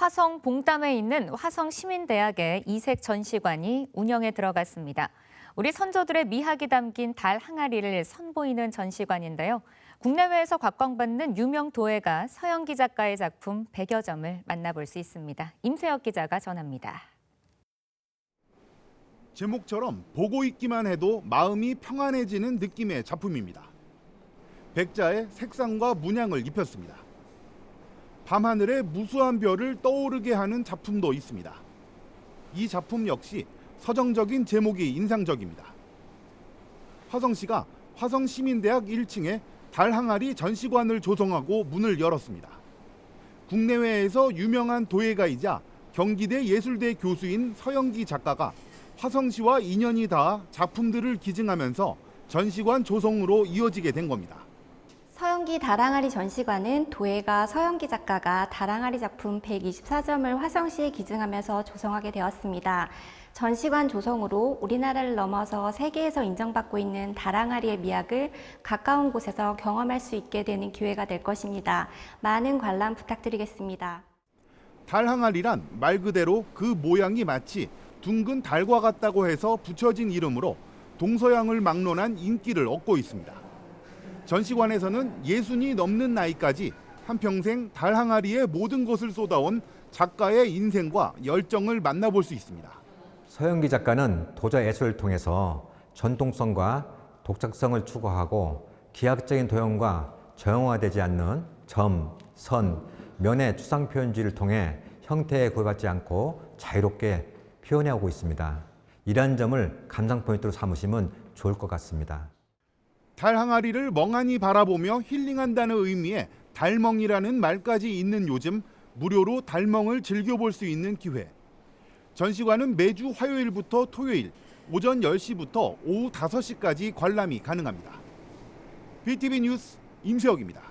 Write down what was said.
화성 봉담에 있는 화성 시민대학의 이색 전시관이 운영에 들어갔습니다. 우리 선조들의 미학이 담긴 달 항아리를 선보이는 전시관인데요. 국내외에서 각광받는 유명 도예가 서영기 작가의 작품 100여 점을 만나볼 수 있습니다. 임세혁 기자가 전합니다. 제목처럼 보고 있기만 해도 마음이 평안해지는 느낌의 작품입니다. 백자에 색상과 문양을 입혔습니다. 밤하늘의 무수한 별을 떠오르게 하는 작품도 있습니다. 이 작품 역시 서정적인 제목이 인상적입니다. 화성시가 화성시민대학 1층에 달 항아리 전시관을 조성하고 문을 열었습니다. 국내외에서 유명한 도예가이자 경기대 예술대 교수인 서영기 작가가 화성시와 인연이 닿아 작품들을 기증하면서 전시관 조성으로 이어지게 된 겁니다. 서영기 다랑아리 전시관은 도예가 서영기 작가가 다랑아리 작품 124점을 화성시에 기증하면서 조성하게 되었습니다. 전시관 조성으로 우리나라를 넘어서 세계에서 인정받고 있는 다랑아리의 미학을 가까운 곳에서 경험할 수 있게 되는 기회가 될 것입니다. 많은 관람 부탁드리겠습니다. 달 항아리란 말 그대로 그 모양이 마치 둥근 달과 같다고 해서 붙여진 이름으로 동서양을 막론한 인기를 얻고 있습니다. 전시관에서는 예순이 넘는 나이까지 한평생 달 항아리의 모든 것을 쏟아온 작가의 인생과 열정을 만나볼 수 있습니다. 서영기 작가는 도자 예술을 통해서 전통성과 독특성을 추구하고 기하학적인 도형과 정형화되지 않는 점, 선, 면의 추상 표현지를 통해 형태에 구애받지 않고 자유롭게 표현해 오고 있습니다. 이러한 점을 감상 포인트로 삼으시면 좋을 것 같습니다. 달 항아리를 멍하니 바라보며 힐링한다는 의미의 달멍이라는 말까지 있는 요즘 무료로 달멍을 즐겨볼 수 있는 기회. 전시관은 매주 화요일부터 토요일 오전 10시부터 오후 5시까지 관람이 가능합니다. BTV 뉴스 임세혁입니다.